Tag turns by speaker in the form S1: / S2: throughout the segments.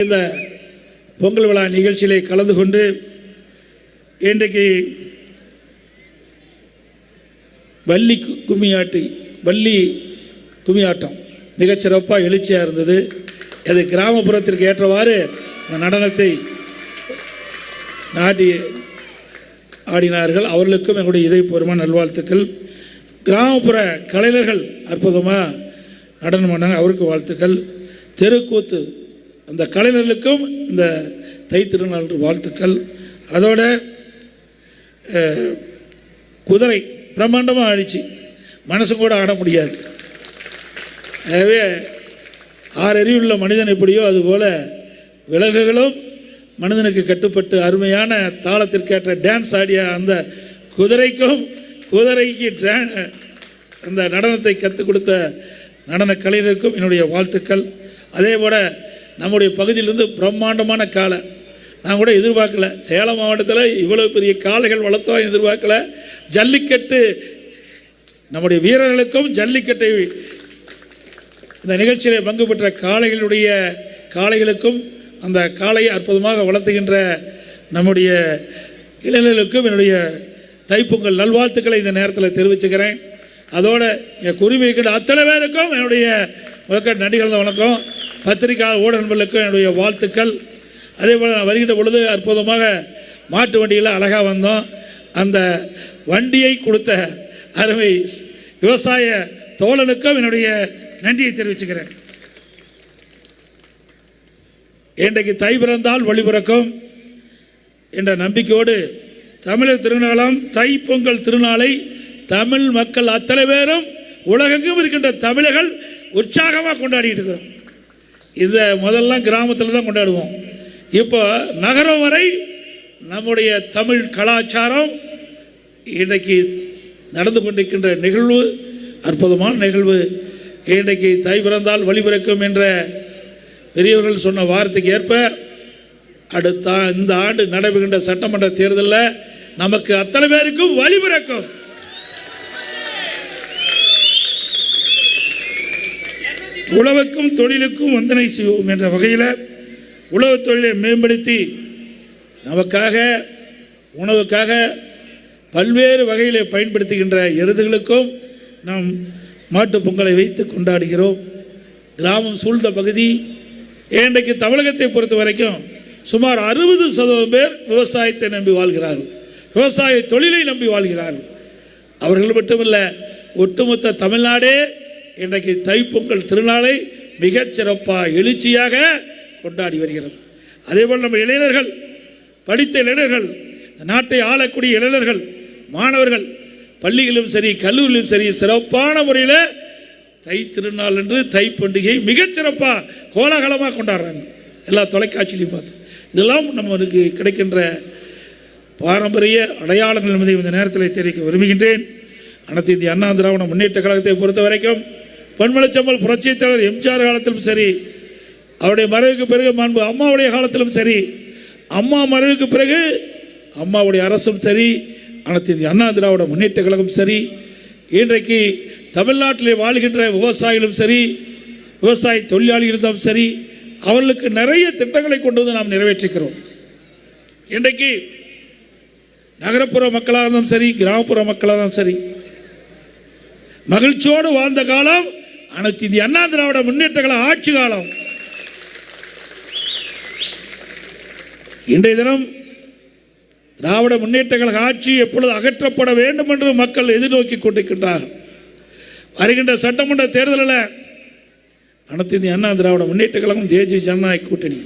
S1: இந்த பொங்கல் விழா நிகழ்ச்சியிலே கலந்து கொண்டு இன்றைக்கு வள்ளி கு- கும்மியாட்டு வள்ளி கும்மியாட்டம் மிகச்சிறப்பாக எழுச்சியாக இருந்தது. அது கிராமப்புறத்திற்கு ஏற்றவாறு அந்த நடனத்தை நாட்டி ஆடினார்கள். அவர்களுக்கும் எங்களுடைய இதயபூர்வமான நல்வாழ்த்துக்கள். கிராமப்புற கலைஞர்கள் அற்புதமாக நடனம் பண்ணாங்க அவருக்கு வாழ்த்துக்கள். தெருக்கூத்து அந்த கலைஞர்களுக்கும் இந்த தை திருநாள் வாழ்த்துக்கள். அதோட குதிரை பிரம்மாண்டமாக ஆடிச்சு மனசு கூட ஆட முடியாது. ஆகவே ஆறறிவுள்ள மனிதன் எப்படியோ அதுபோல் விலங்குகளும் மனிதனுக்கு கட்டுப்பட்டு அருமையான தாளத்திற்கேற்ற டான்ஸ் ஆடிய அந்த குதிரைக்கும் குதிரைக்கு டா- அந்த நடனத்தை கற்றுக் கொடுத்த நடன கலைஞருக்கும் என்னுடைய வாழ்த்துக்கள். அதே போல நம்முடைய பகுதியிலிருந்து பிரம்மாண்டமான காளை நான் கூட எதிர்பார்க்கல. சேலம் மாவட்டத்தில் இவ்வளோ பெரிய காளைகள் வளர்த்தோம் எதிர்பார்க்கல. ஜல்லிக்கட்டு நம்முடைய வீரர்களுக்கும் ஜல்லிக்கட்டை இந்த நிகழ்ச்சியில் பங்கு பெற்ற காளைகளுடைய காளைகளுக்கும் அந்த காளையை அற்புதமாக வளர்த்துகின்ற நம்முடைய இளைஞர்களுக்கும் என்னுடைய தைப்பொங்கல் நல்வாழ்த்துக்களை இந்த நேரத்தில் தெரிவிச்சுக்கிறேன். அதோட என் குருவி இருக்கிற அத்தனை பேருக்கும் என்னுடைய முதற்கட் நடிகர் வணக்கம். பத்திரிகை ஊடகங்களுக்கும் என்னுடைய வாழ்த்துக்கள். அதே போல் நான் வருகின்ற பொழுது அற்புதமாக மாட்டு வண்டியில் அழகாக வந்தோம். அந்த வண்டியை கொடுத்த அருமை விவசாய தோழனுக்கும் என்னுடைய நன்றியை தெரிவிச்சுக்கிறேன். இன்றைக்கு தை பிறந்தால் வழிபிறக்கும் என்ற நம்பிக்கையோடு தமிழர் திருநாளாம் தை பொங்கல் திருநாளை தமிழ் மக்கள் அத்தனை பேரும் உலகெங்கும் இருக்கின்ற தமிழர்கள் உற்சாகமாக கொண்டாடிட்டு இருக்கிறோம். இதை முதல்லாம் கிராமத்தில் தான் கொண்டாடுவோம். இப்போ நகரம் வரை நம்முடைய தமிழ் கலாச்சாரம் இன்றைக்கு நடந்து கொண்டிருக்கின்ற நிகழ்வு அற்புதமான நிகழ்வு. இன்றைக்கு தை பிறந்தால் வழிபிறக்கும் என்ற பெரியவர்கள் சொன்ன வார்த்தைக்கு ஏற்ப அடுத்த இந்த ஆண்டு நடைபெறுகின்ற சட்டமன்ற தேர்தலில் நமக்கு அத்தனை பேருக்கும் வழிபிறக்கும் உழவுக்கும் தொழிலுக்கும் வந்தனை செய்வோம் என்ற வகையில் உழவு தொழிலை மேம்படுத்தி நமக்காக உணவுக்காக பல்வேறு வகையில் பயன்படுத்துகின்ற எருதுகளுக்கும் நாம் மாட்டுப் பொங்கலை வைத்து கொண்டாடுகிறோம். கிராமம் சூழ்ந்த பகுதி இன்றைக்கு தமிழகத்தை பொறுத்த வரைக்கும் சுமார் அறுபது சதவீதம் பேர் விவசாயத்தை நம்பி வாழ்கிறார்கள். விவசாய தொழிலை நம்பி வாழ்கிறார்கள். அவர்கள் மட்டுமில்லை ஒட்டுமொத்த தமிழ்நாடே இன்றைக்கு தைப்பொங்கல் திருநாளை மிகச் சிறப்பாக எழுச்சியாக கொண்டாடி வருகிறது. அதேபோல் நம்ம இளைஞர்கள் படித்த இளைஞர்கள் நாட்டை ஆளக்கூடிய இளைஞர்கள் மாணவர்கள் பள்ளிகளிலும் சரி கல்லூரியிலும் சரி சிறப்பான முறையில் தை திருநாள் என்று தை பண்டிகை மிகச்சிறப்பாக கோலாகலமாக கொண்டாடுறாங்க. எல்லா தொலைக்காட்சியிலையும் பார்த்து. இதெல்லாம் நம்மளுக்கு கிடைக்கின்ற பாரம்பரிய அடையாளங்கள் என்பதை இந்த நேரத்தில் தெரிவிக்க விரும்புகின்றேன். அனைத்து இந்திய அண்ணா திராவிட முன்னேற்ற கழகத்தை பொறுத்த வரைக்கும் பொன்மலைச்சம்பல் புரட்சித் தலைவர் எம்ஜிஆர் காலத்திலும் சரி அவருடைய மறைவுக்கு பிறகு மாண்பு அம்மாவுடைய காலத்திலும் சரி அம்மா மறைவுக்கு பிறகு அம்மாவுடைய அரசும் சரி அனைத்து அண்ணா திராவிட முன்னேற்ற கழகம் சரி இன்றைக்கு தமிழ்நாட்டிலே வாழ்கின்ற விவசாயிகளும் சரி விவசாய தொழிலாளிகளும் சரி அவர்களுக்கு நிறைய திட்டங்களை கொண்டு வந்து நாம் நிறைவேற்றிக்கிறோம். இன்றைக்கு நகரப்புற மக்களாக இருந்தாலும் சரி கிராமப்புற மக்களாக இருந்தாலும் சரி மகிழ்ச்சியோடு வாழ்ந்த காலம் அனைத்து இந்திய அண்ணா திராவிட முன்னேற்ற கழக ஆட்சி காலம். இன்றைய தினம் திராவிட முன்னேற்ற கழக ஆட்சி எப்பொழுது அகற்றப்பட வேண்டும் என்று மக்கள் எதிர்நோக்கி கொண்டிருக்கின்றார்கள். வருகின்ற சட்டமன்ற தேர்தலில் அனைத்து இந்திய அண்ணா திராவிட முன்னேற்ற கழகம் தேசிய ஜனநாயக கூட்டணி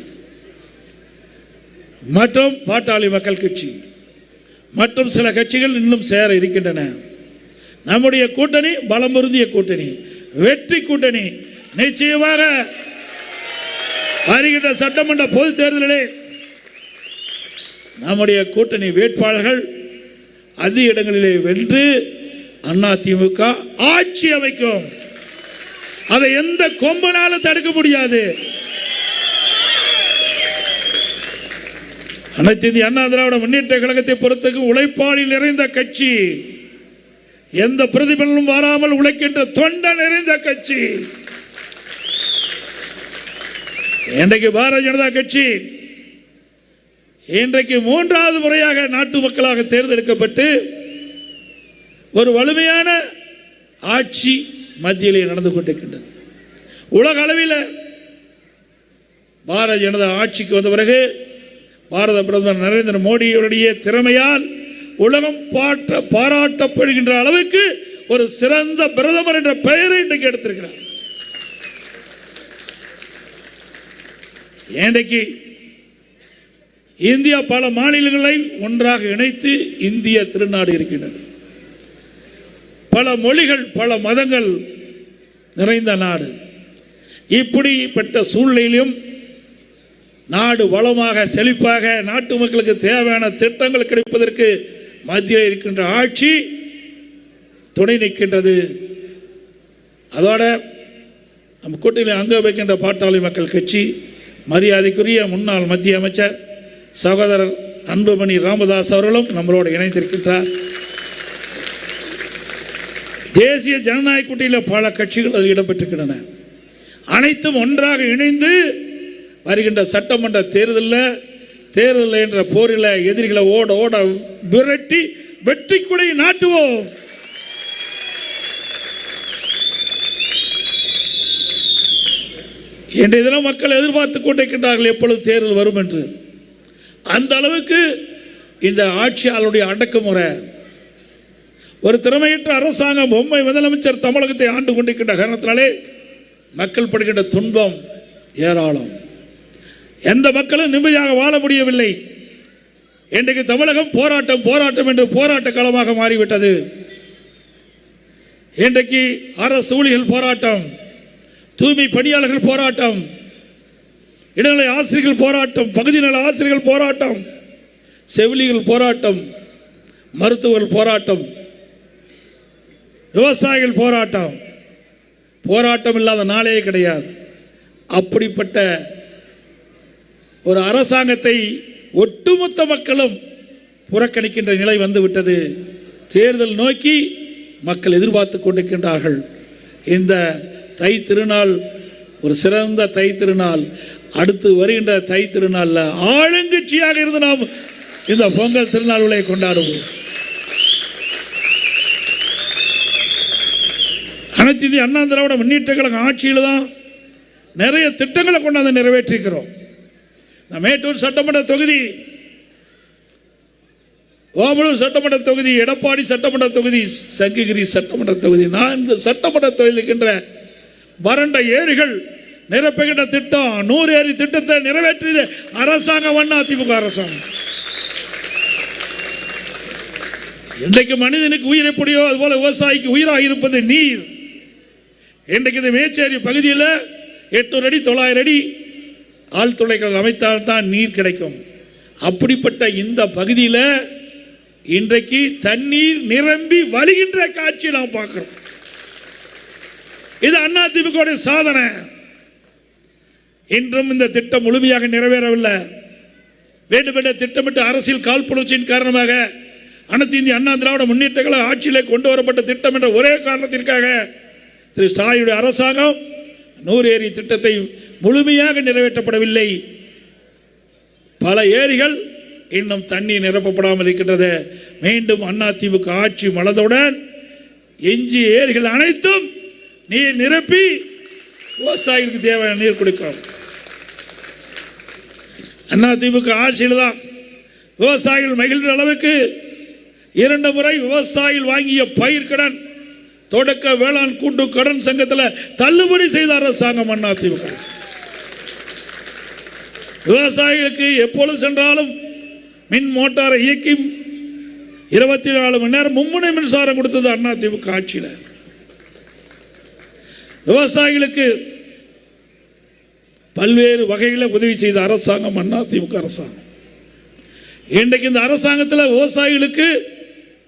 S1: மற்றும் பாட்டாளி மக்கள் கட்சி மற்றும் சில கட்சிகள் இன்னும் சேர இருக்கின்றன. நம்முடைய கூட்டணி பலம் பொருந்திய கூட்டணி. வெற்றி கூட்டணி நிச்சயமாக வருகின்ற சட்டமன்ற பொது தேர்தலிலே நம்முடைய கூட்டணி வேட்பாளர்கள் அதிக இடங்களிலே வென்று அண்ணா திமுக ஆட்சி அமைக்கும். அதை எந்த கொம்பனாலும் தடுக்க முடியாது. அனைத்து இந்திய அண்ணா திராவிட முன்னேற்ற கழகத்தை பொறுத்தக்கு உழைப்பாளில் நிறைந்த கட்சி. எந்த பிரதிபலனும் வராமல் உழைக்கின்ற தொண்ட நிறைந்த கட்சி. இன்றைக்கு பாரதிய ஜனதா கட்சி இன்றைக்கு மூன்றாவது முறையாக நாட்டு மக்களாக தேர்ந்தெடுக்கப்பட்டு ஒரு வலிமையான ஆட்சி மத்தியிலே நடந்து கொண்டிருக்கின்றது. உலக அளவில் பாரதிய ஜனதா ஆட்சிக்கு வந்த பிறகு பாரத பிரதமர் நரேந்திர மோடியுடைய திறமையால் உலகம் பாட்ட பாராட்டப்படுகின்ற அளவுக்கு ஒரு சிறந்த பிரதமர் என்ற பெயரை இன்றைக்கு எடுத்திருக்கிறார். இன்றைக்கு இந்தியா பல மாநிலங்களை ஒன்றாக இணைத்து இந்திய திருநாடு இருக்கின்றது. பல மொழிகள் பல மதங்கள் நிறைந்த நாடு. இப்படிப்பட்ட சூழ்நிலையிலும் நாடு வளமாக செழிப்பாக நாட்டு மக்களுக்கு தேவையான திட்டங்கள் கிடைப்பதற்கு மத்தியில் இருக்கின்ற ஆட்சி துணை நிற்கின்றது. அதோட நம்ம கூட்டணியில் அங்க வைக்கின்ற பாட்டாளி மக்கள் கட்சி மரியாதைக்குரிய முன்னாள் மத்திய அமைச்சர் சகோதரர் அன்புமணி ராமதாஸ் அவர்களும் நம்மளோடு இணைந்திருக்கின்றார். தேசிய ஜனநாயக கூட்டணியில் பல கட்சிகள் அதில் இடம்பெற்றிருக்கின்றன. அனைத்தும் ஒன்றாக இணைந்து வருகின்ற சட்டமன்ற தேர்தலில் தேர்தல் என்ற போரில் எதிரிகளை ஓட ஓட விரட்டி வெற்றி கொடை நாட்டுவோம். இன்றைய தினம் மக்கள் எதிர்பார்த்து கொண்டிருக்கின்றார்கள் எப்பொழுது தேர்தல் வரும் என்று. அந்த அளவுக்கு இந்த ஆட்சியாளருடைய அடக்குமுறை. ஒரு திறமையற்ற அரசாங்கம் பொம்மை முதலமைச்சர் தமிழகத்தை ஆண்டு கொண்டிருக்கின்ற காரணத்தினாலே மக்கள் படுகின்ற துன்பம் ஏராளம். எந்த மக்களும் நிம்மதியாக வாழ முடியவில்லை. இன்றைக்கு தமிழகம் போராட்டம் போராட்டம் என்று போராட்ட களமாக மாறிவிட்டது. இன்றைக்கு அரசு ஊழியர்கள் போராட்டம் தூய்மை பணியாளர்கள் போராட்டம் இடைநிலை ஆசிரியர்கள் போராட்டம் பகுதி நல ஆசிரியர்கள் போராட்டம் செவிலிகள் போராட்டம் மருத்துவர்கள் போராட்டம் விவசாயிகள் போராட்டம். போராட்டம் இல்லாத நாளே கிடையாது. அப்படிப்பட்ட ஒரு அரசாங்கத்தை ஒட்டுமொத்த மக்களும் புறக்கணிக்கின்ற நிலை வந்துவிட்டது. தேர்தல் நோக்கி மக்கள் எதிர்பார்த்து கொண்டிருக்கின்றார்கள். இந்த தை திருநாள் ஒரு சிறந்த தை திருநாள் அடுத்து வருகின்ற தை திருநாளில் ஆளுங்கட்சியாக இருந்து நாம் இந்த பொங்கல் திருநாள்களை கொண்டாடுவோம். அனைத்து இந்திய அண்ணா திராவிட முன்னேற்ற கழகம் ஆட்சியில் தான் நிறைய திட்டங்களை கொண்டாந்து நிறைவேற்றிருக்கிறோம். மேட்டூர் சட்டமன்ற தொகுதி ஓமலூர் சட்டமன்ற தொகுதி எடப்பாடி சட்டமன்ற தொகுதி சங்ககிரி சட்டமன்ற தொகுதி. நான்கு சட்டமன்ற தொகுதியில் இருக்கின்ற வறண்ட ஏரிகள் நிரப்புகின்ற திட்டம் நூறு ஏரி திட்டத்தை நிறைவேற்றியது அரசாங்கம் அதிமுக அரசாங்கம். இன்றைக்கு மனிதனுக்கு உயிர் எப்படியோ அதுபோல விவசாயிக்கு உயிராக இருப்பது நீர். இன்றைக்கு இந்த மேச்சேரி பகுதியில் எட்நூறு அடி தொள்ளாயிரம் அடி ஆழ்துளைகள் அமைத்தால்தான் நீர் கிடைக்கும். அப்படிப்பட்ட இந்த பகுதியில் இன்றைக்கு தண்ணீர் நிரம்பி வழிகின்ற காட்சி நாம் பார்க்கிறோம். இது அண்ணா திமுக சாதனை. இன்றும் இந்த திட்டம் முழுமையாக நிறைவேறவில்லை. வேண்டுமென்ற திட்டமிட்ட அரசியல் காழ்ப்புணர்ச்சியின் காரணமாக அனைத்து இந்திய அண்ணா திராவிட முன்னேற்றங்களை ஆட்சியிலே கொண்டு வரப்பட்ட திட்டம் என்ற ஒரே காரணத்திற்காக திரு ஸ்டாலினுடைய அரசாங்கம் நூறு ஏரி திட்டத்தை முழுமையாக நிறைவேற்றப்படவில்லை. பல ஏரிகள் இன்னும் தண்ணீர் நிரப்பப்படாமல் இருக்கின்றது மீண்டும் அண்ணா ஆட்சி மலர்ந்தவுடன் எஞ்சி ஏரிகள் அனைத்தும் நீர் நிரப்பி விவசாயிகளுக்கு தேவையான நீர் கொடுக்கும் அண்ணா ஆட்சியில் தான் விவசாயிகள் மகிழ்ந்த அளவுக்கு இரண்டு முறை விவசாயிகள் வாங்கிய பயிர் கடன் தொடக்க வேளாண் கூட்டு கடன் சங்கத்தில் தள்ளுபடி செய்த அரசாங்கம் அண்ணா அரசு. விவசாயிகளுக்கு எப்பொழுது சென்றாலும் மின் மோட்டாரை இயக்கி இருபத்தி நாலு மணி நேரம் மும்முனை மின்சாரம் கொடுத்தது அண்ணா திமுக ஆட்சியில். விவசாயிகளுக்கு பல்வேறு வகையில் உதவி செய்த அரசாங்கம் அண்ணா திமுக அரசாங்கம். இன்றைக்கு இந்த அரசாங்கத்தில் விவசாயிகளுக்கு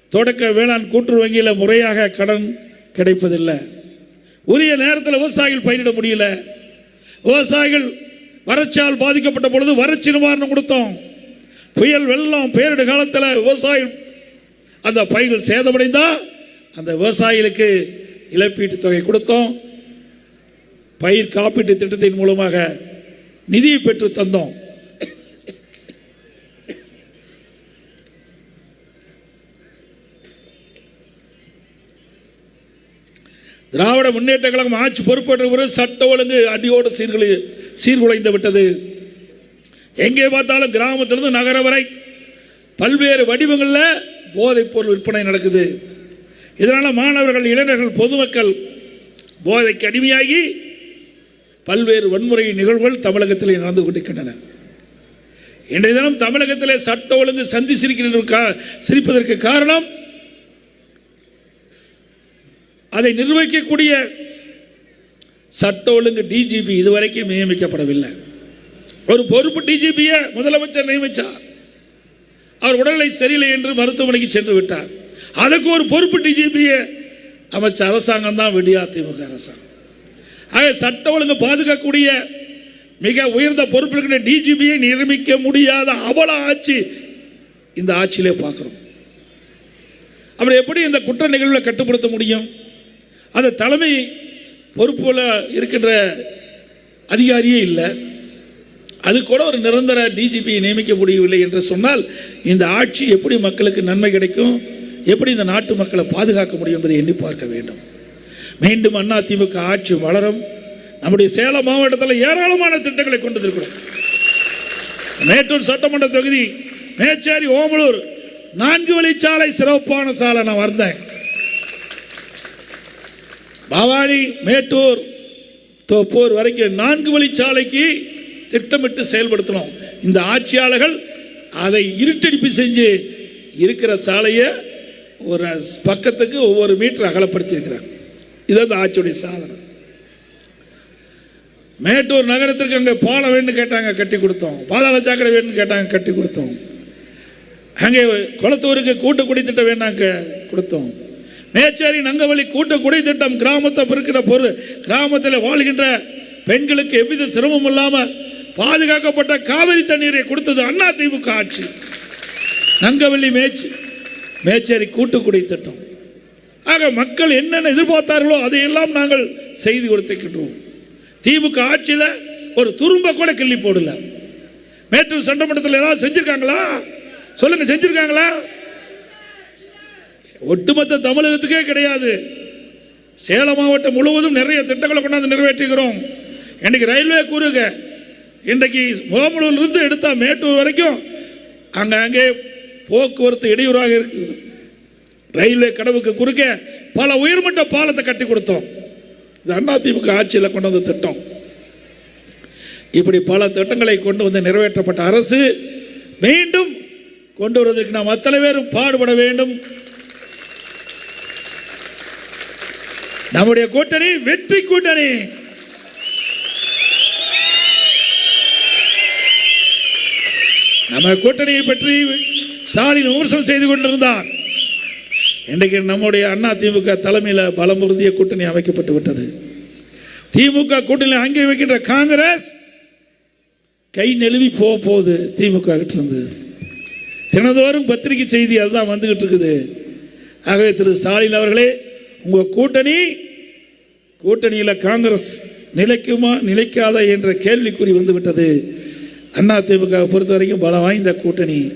S1: தொடக்க வேளாண் கூட்டுறவு வங்கியில் முறையாக கடன் கிடைப்பதில்லை. உரிய நேரத்தில் விவசாயிகள் பயிரிட முடியல. விவசாயிகள் வறட்சியால் பாதிக்கப்பட்ட பொழுது வறட்சி நிவாரணம் கொடுத்தோம். புயல் வெள்ளம் பேரிட காலத்தில் விவசாயம் அந்த பயிர்கள் சேதமடைந்தா அந்த விவசாயிகளுக்கு இழப்பீட்டு தொகை கொடுத்தோம். பயிர் காப்பீட்டு திட்டத்தின் மூலமாக நிதியை பெற்று தந்தோம். திராவிட முன்னேற்ற கழகம் ஆட்சி பொறுப்பேற்ற ஒரு சட்ட ஒழுங்கு அடியோடு சீர்குலை சீர்குலைந்து விட்டது. எங்கே பார்த்தாலும் கிராமத்திலிருந்து நகரம் வரை பல்வேறு வடிவங்களில் போதைப் பொருள் விற்பனை நடக்குது. இதனால் மாணவர்கள் இளைஞர்கள் பொதுமக்கள் போதைக்கு அடிமையாகி பல்வேறு வன்முறை நிகழ்வுகள் தமிழகத்தில் நடந்து கொண்டிருக்கின்றன. இன்றைய தினம் தமிழகத்தில் சட்ட ஒழுங்கு சந்தி சிரிக்கின்ற சிரிப்பதற்கு காரணம் அதை நிர்வகிக்கக்கூடிய சட்ட ஒழுங்கு டிஜிபி இதுவரைக்கும் நியமிக்கப்படவில்லை. ஒரு பொறுப்பு டிஜிபியை முதலமைச்சர் நியமித்தார் அவர் உடல்நிலை சரியில்லை என்று மருத்துவமனைக்கு சென்று விட்டார். அதுக்கு ஒரு பொறுப்பு டிஜிபியை அமைச்ச அரசாங்கம் தான் விடியா திமுக அரசாங்கம். ஆக சட்ட ஒழுங்கு பாதுகாக்கக்கூடிய மிக உயர்ந்த பொறுப்பில் இருக்கிற டிஜிபியை நியமிக்க முடியாத அவல ஆட்சி இந்த ஆட்சியிலே பார்க்குறோம். அப்புறம் எப்படி இந்த குற்ற நிகழ்வுகளை கட்டுப்படுத்த முடியும்? அந்த தலைமை பொறுப்பில் இருக்கின்ற அதிகாரியே இல்லை. அது கூட ஒரு நிரந்தர டிஜிபியை நியமிக்க முடியவில்லை என்று சொன்னால் இந்த ஆட்சி எப்படி மக்களுக்கு நன்மை கிடைக்கும்? எப்படி இந்த நாட்டு மக்களை பாதுகாக்க முடியும் என்பதை எண்ணி பார்க்க வேண்டும். மீண்டும் அண்ணா திமுக ஆட்சி வளரும். நம்முடைய சேலம் மாவட்டத்தில் ஏராளமான திட்டங்களை கொண்டு வந்திருக்கிறோம். மேட்டூர் சட்டமன்ற தொகுதி மேச்சேரி ஓமலூர் நான்கு வழிச்சாலை சிறப்பான சாலை நான் வந்தேன். பவானி மேட்டூர் தோப்பூர் வரைக்கும் நான்கு வழிச்சாலைக்கு திட்டமிட்டு செயல்படுத்தணும் இந்த ஆட்சியாளர்கள் அதை இருட்டடிப்பு செஞ்சு இருக்கிற சாலையை ஒரு பக்கத்துக்கு ஒவ்வொரு மீட்டர் அகலப்படுத்தியிருக்கிறாங்க. இது அந்த ஆட்சியுடைய சாதனை. மேட்டூர் நகரத்திற்கு அங்கே பாலம் வேணும்னு கேட்டாங்க கட்டி கொடுத்தோம். பாதாள சாக்கடை வேணும்னு கேட்டாங்க கட்டி கொடுத்தோம். அங்கே குளத்தூருக்கு கூட்டு குடி திட்டம் வேணாங்க கொடுத்தோம். மேச்சேரி நங்கவழி கூட்டு குடி திட்டம் கிராமத்தை பிறக்கிற பொருள். கிராமத்தில் வாழ்கின்ற பெண்களுக்கு எவ்வித சிரமம் இல்லாமல் பாதுகாக்கப்பட்ட காவிரி தண்ணீரை கொடுத்தது அண்ணா திமுக ஆட்சி. நங்கவள்ளி மேய்ச்சி மேச்சேரி கூட்டுக்குடி திட்டம் ஆக மக்கள் என்னென்ன எதிர்பார்த்தார்களோ அதையெல்லாம் நாங்கள் செய்து கொடுத்துக்கிட்டோம். திமுக ஆட்சியில் ஒரு துரும்ப கூட கிள்ளி போடல. மேட்டூர் சட்டமன்றத்தில் ஏதாவது செஞ்சிருக்காங்களா? சொல்லுங்க செஞ்சுருக்காங்களா? ஒட்டுமொத்த தமிழகத்துக்கே கிடையாது. சேலம் மாவட்டம் முழுவதும் நிறைய திட்டங்களை கொண்டாந்து நிறைவேற்றுகிறோம் இன்னைக்கு ரயில்வே கூறுக இன்றைக்கு முகமலூர்லேருந்து எடுத்தால் மேட்டூர் வரைக்கும் அங்கே அங்கே போக்குவரத்து இடையூறாக இருக்குது. ரயில்வே கடவுக்கு குறுக்க பல உயர்மட்ட பாலத்தை கட்டி கொடுத்தோம். இது அதிமுக ஆட்சியில் கொண்டு வந்த திட்டம். இப்படி பல திட்டங்களை கொண்டு வந்து நிறைவேற்றப்பட்ட அரசு மீண்டும் கொண்டு வருவதற்கு நாம் அத்தனை பேரும் பாடுபட வேண்டும். நம்முடைய கூட்டணி வெற்றி கூட்டணி. நம்ம கூட்டணியை பற்றி ஸ்டாலின் விமர்சனம் செய்து கொண்டிருந்தார். இன்றைக்கு நம்முடைய அண்ணா திமுக தலைமையில் பலமுறுதிய கூட்டணி அமைக்கப்பட்டு விட்டது. திமுக கூட்டணியில் அங்கே வைக்கின்ற காங்கிரஸ் கை நெழுவி போக போகுது திமுக கிட்ட இருந்து. தினந்தோறும் பத்திரிகை செய்தி அதுதான் வந்துகிட்டு இருக்குது. ஆகவே திரு ஸ்டாலின் அவர்களே உங்கள் கூட்டணி கூட்டணியில் காங்கிரஸ் நிலைக்குமா நிலைக்காதா என்ற கேள்விக்குறி வந்துவிட்டது. அண்ணா திமுக பொறுத்த வரைக்கும் பலம் வாய்ந்த கூட்டணி.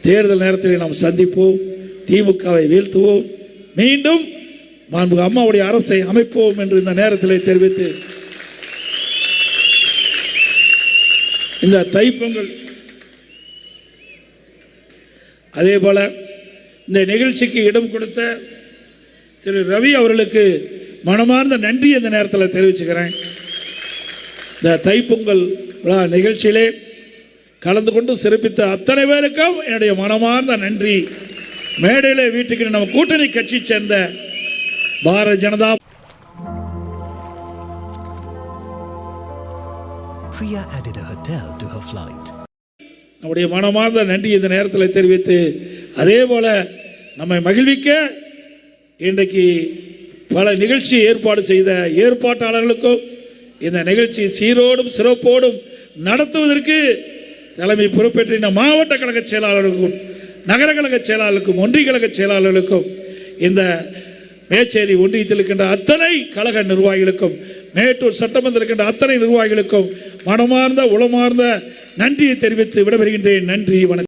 S1: தேர்தல் நேரத்தில் நாம் சந்திப்போம் திமுகவை வீழ்த்துவோம். மீண்டும் மாண்பு அம்மாவுடைய அரசை அமைப்போம் என்று இந்த நேரத்தில் தெரிவித்து இந்த தைப்பொங்கல். அதே போல இந்த நிகழ்ச்சிக்கு இடம் கொடுத்த திரு ரவி அவர்களுக்கு மனமார்ந்த நன்றி இந்த நேரத்தில் தெரிவிச்சுக்கிறேன் இந்த தைப்பொங்கல் விழா நிகழ்ச்சியிலே கலந்து கொண்டு சிறப்பித்த அத்தனை பேருக்கும் என்னுடைய மனமார்ந்த நன்றி மேடையில் வீட்டுக்கு நம்ம கூட்டணி கட்சி சேர்ந்த Bharatiya Janata
S2: Priya added a hotel to her flight.
S1: நம்முடைய மனமார்ந்த நன்றி இந்த நேரத்தில் தெரிவித்து அதே போல நம்மை மகிழ்விக்க இன்றைக்கு பல நிகழ்ச்சி ஏற்பாடு செய்த ஏற்பாட்டாளர்களுக்கும் இந்த நிகழ்ச்சி சீரோடும் சிறப்போடும் நடத்துவதற்கு தலைமை பொறுப்பேற்றின மாவட்ட கழக செயலாளருக்கும் நகர கழக செயலாளருக்கும் ஒன்றிய கழக செயலாளர்களுக்கும் இந்த மேச்சேரி ஒன்றியத்தில் இருக்கின்ற அத்தனை கழக நிர்வாகிகளுக்கும் மேட்டூர் சட்டமன்ற இருக்கின்ற அத்தனை நிர்வாகிகளுக்கும் மனமார்ந்த உளமார்ந்த நன்றியை தெரிவித்து விடைபெறுகின்றேன். நன்றி வணக்கம்.